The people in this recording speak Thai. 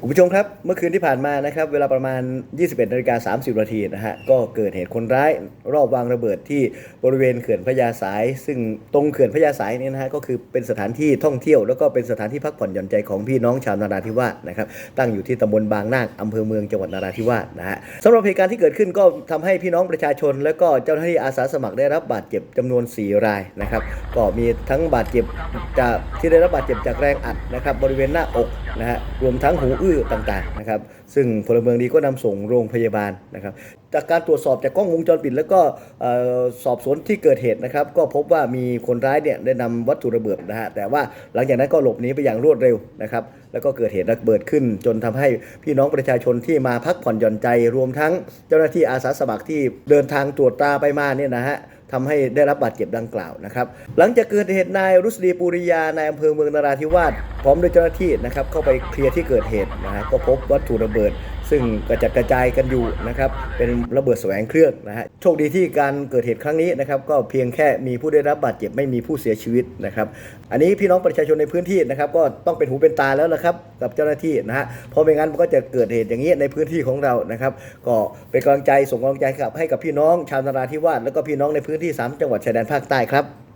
คุณผู้ชมครับ เมื่อคืนที่ผ่านมานะครับ เวลาประมาณ 21นาฬิกา30นาทีนะฮะ ก็เกิดเหตุคนร้ายรอบวางระเบิดที่บริเวณเขื่อนพญาสาย ซึ่งตรงเขื่อนพญาสายเนี่ยนะฮะ ก็คือเป็นสถานที่ท่องเที่ยว แล้วก็เป็นสถานที่พักผ่อนหย่อนใจของพี่น้องชาวนราธิวาสนะครับ ตั้งอยู่ที่ตำบลบางนาคอำเภอเมืองจังหวัดนราธิวาสนะฮะสำหรับเหตุการณ์ที่เกิดขึ้นก็ทำให้พี่น้องประชาชน และก็เจ้าหน้าที่อาสาสมัครได้รับบาดเจ็บจำนวน 4 รายนะครับ ก็มีทั้งบาดเจ็บจากที่ได้รับบาดเจ็บจากแรงอัดนะครับบริเวณหน้าอก นะฮะรวมทั้งหูอื้อต่างๆนะครับซึ่งพลเมืองดีก็นำส่งโรงพยาบาลนะครับจากการตรวจสอบจากกล้องวงจรปิด แล้วก็สอบสวนที่เกิดเหตุนะครับก็พบว่ามีคนร้ายเนี่ยได้นำวัตถุระเบิดนะฮะแต่ว่าหลังจากนั้นก็หลบหนีไปอย่างรวดเร็วนะครับแล้วก็เกิดเหตุระเบิดขึ้น จนทำให้พี่น้องประชาชนที่มาพักผ่อนหย่อนใจ รวมทั้งเจ้าหน้าที่อาสาสมัครที่เดินทางตรวจตราไปมาเนี่ยนะฮะ ทำให้ได้รับบาดเจ็บดังกล่าวนะครับ หลังจากเกิดเหตุนายรุสดีปุริยานายอำเภอเมืองนราธิวาสพร้อมด้วยเจ้าหน้าที่นะครับเข้าไปเคลียร์ที่เกิดเหตุนะฮะก็พบวัตถุระเบิด ซึ่งกระจัดกระจายกันอยู่นะครับเป็นระเบิดแสวงเครื่องนะฮะโชคดีที่การเกิดเหตุครั้งนี้นะครับก็เพียงแค่มีผู้ได้รับบาดเจ็บไม่มีผู้เสียชีวิตนะครับอันนี้พี่น้องประชาชนในพื้นที่นะครับก็ต้องเป็นหูเป็นตาแล้วนะครับกับเจ้าหน้าที่นะฮะเพราะไม่งั้นมันก็จะเกิดเหตุอย่างนี้ในพื้นที่ของเรานะครับก็เป็นกำลังใจส่งกำลังใจกับให้กับพี่น้องชาวนราธิวาสแล้วก็พี่น้องในพื้นที่ 3 จังหวัดชายแดนภาคใต้ครับ